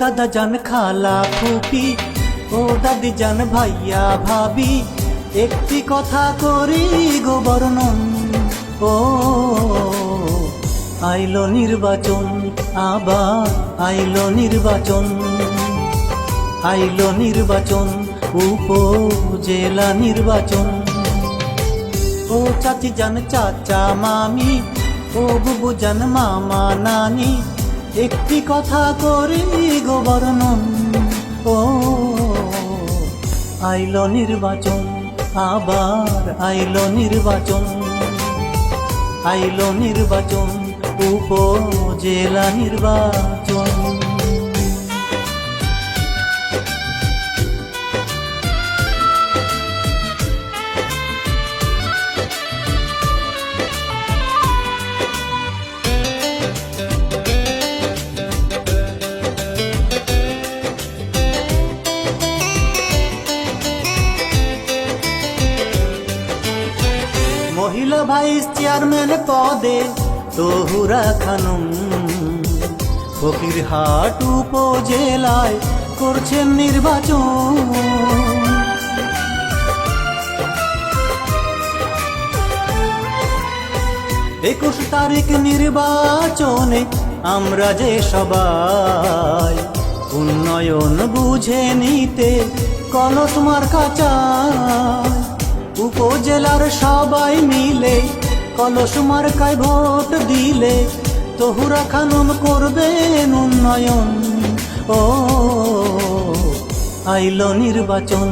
দাদা জান খালা ফুপি, ও দাদি জান ভাইয়া ভাবি, একটি কথা করি গো বর্ণন। ও, আইলো নির্বাচন, আবার আইলো নির্বাচন। আইলো নির্বাচন, উপজেলা নির্বাচন। ও চাচি জান চাচা মামি, ও বুবু জান মামা নানি একটি কথা করে গো বর্ণন। ও, আইল নির্বাচন, আবার আইল নির্বাচন। আইল নির্বাচন, উপজেলা নির্বাচন। মহিলা ভাইস চেয়ারম্যান পদে তহুরা খানুম। ফকিরহাট উপজেলায় করছেন নির্বাচন। একুশ তারিখ নির্বাচনে আমরা যে সবাই উন্নয়ন বুঝে নিতে কলস মার্কা চাই। উপজেলার সবাই মিলে কলস মার্কায় ভোট দিলে তহুরা খানুন করবেন উন্নয়ন। ও, আইল নির্বাচন,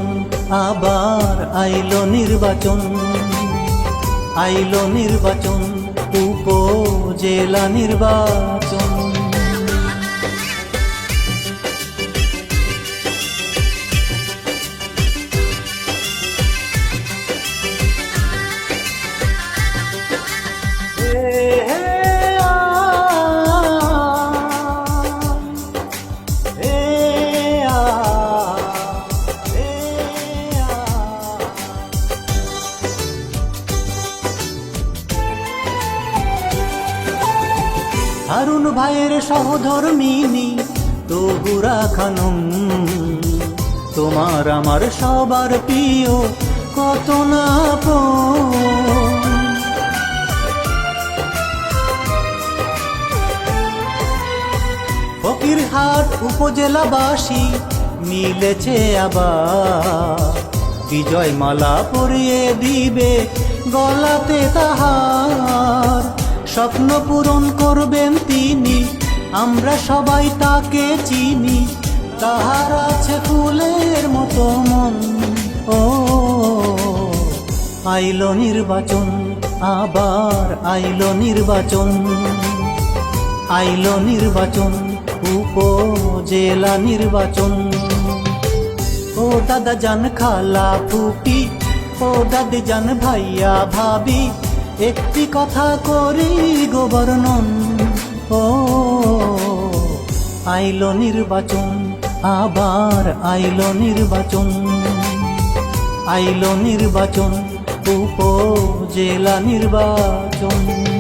আবার আইল নির্বাচন। আইল নির্বাচন, উপজেলা নির্বাচন। হারুন ভাইয়ের সহধর্মিনী তহুরা খানম তোমার আমার সবার প্রিয় কত না। ফকিরহাট উপজেলাবাসী মিলেছে আবার। বিজয় মালা পরিয়ে দিবে গলাতে তাহার। স্বপ্ন পূরণ করবেন তিনি। আমরা সবাই তাকে চিনি। তাহার আছে ফুলের মতো মন। ও, আইল নির্বাচন, আবার আইল নির্বাচন। আইল নির্বাচন, উপজেলা নির্বাচন। ও দাদা জান খালা ফুপি, ও দাদি জান ভাইয়া ভাবি। একটি কথা করি গো বর্ণন। ও, আইল নির্বাচন, আবার আইল নির্বাচন। আইল নির্বাচন, উপজেলা নির্বাচন।